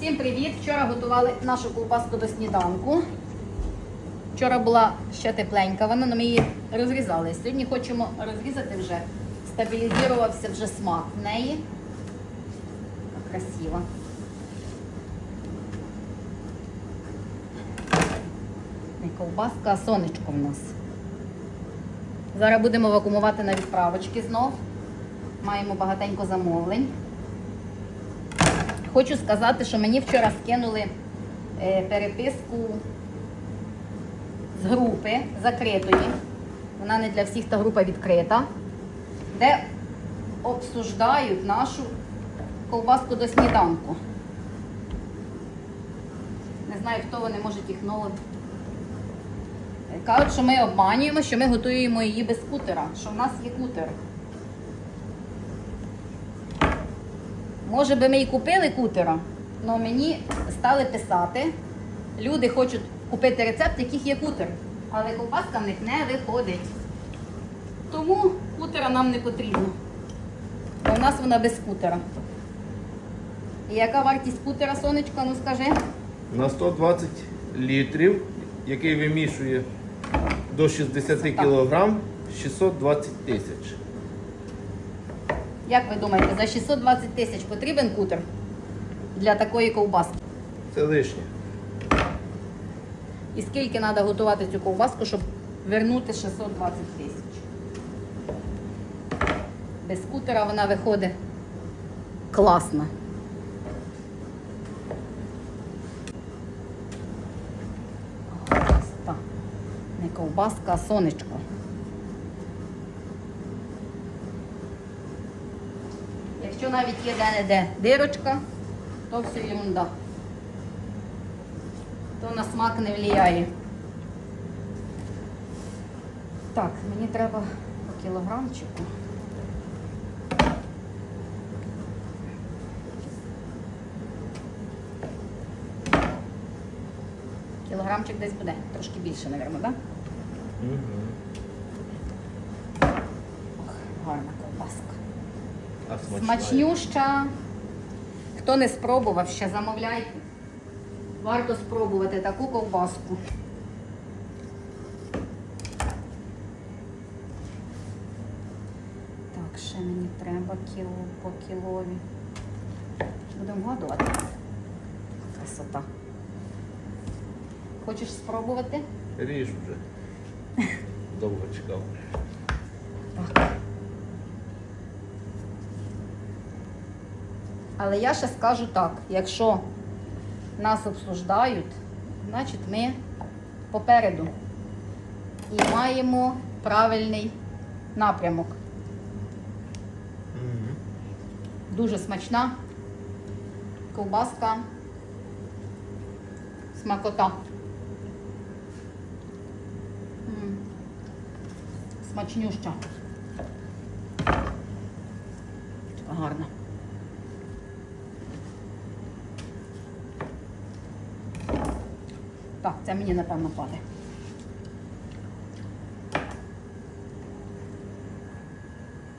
Всім привіт! Вчора готували нашу ковбаску до сніданку. Вчора була ще тепленька, вона але ми її розрізали. Сьогодні хочемо розрізати вже. Стабілізувався вже смак в неї. Красиво. Не ковбаска, а сонечко в нас. Зараз будемо вакуумувати на відправочки знов. Маємо багатенько замовлень. Хочу сказати, що мені вчора скинули е, переписку з групи закритої. Вона не для всіх та група відкрита, де обсуждають нашу ковбаску до сніданку. Не знаю, хто вони, можуть їх ново. Кажуть, що ми обманюємо, що ми готуємо її без кутера, що в нас є кутер. Може би ми і купили кутера, але мені стали писати. Люди хочуть купити рецепт, яких є кутер, але ковбаска в них не виходить. Тому кутера нам не потрібно. Бо в нас вона без кутера. І яка вартість кутера, сонечко, ну скажи? На 120 літрів, який вимішує до 60 кг, 620 тисяч. Як ви думаєте, за 620 тисяч потрібен кутер для такої ковбаски? Це лишнє. І скільки треба готувати цю ковбаску, щоб вернути 620 тисяч? Без кутера вона виходить класна. О, красота. Не ковбаска, а сонечко. Якщо навіть є де-не-де дирочка, то все ерунда то на смак не впливає. Так, мені треба по кілограмчику. Кілограмчик десь буде, трошки більше, мабуть, так? Ох, гарна ковбаска. Смачнюща. Хто не спробував, ще замовляйте. Варто спробувати таку ковбаску. Так, ще мені треба кіло по кілові. Будемо вгадувати. Красота. Хочеш спробувати? Ріж вже. Довго чекав. Так. Але я ще скажу так, якщо нас обсуждають, значить ми попереду і маємо правильний напрямок. Дуже смачна ковбаска, смакота. М. Смачнюща. Така гарна. Так, це мені напевно падає.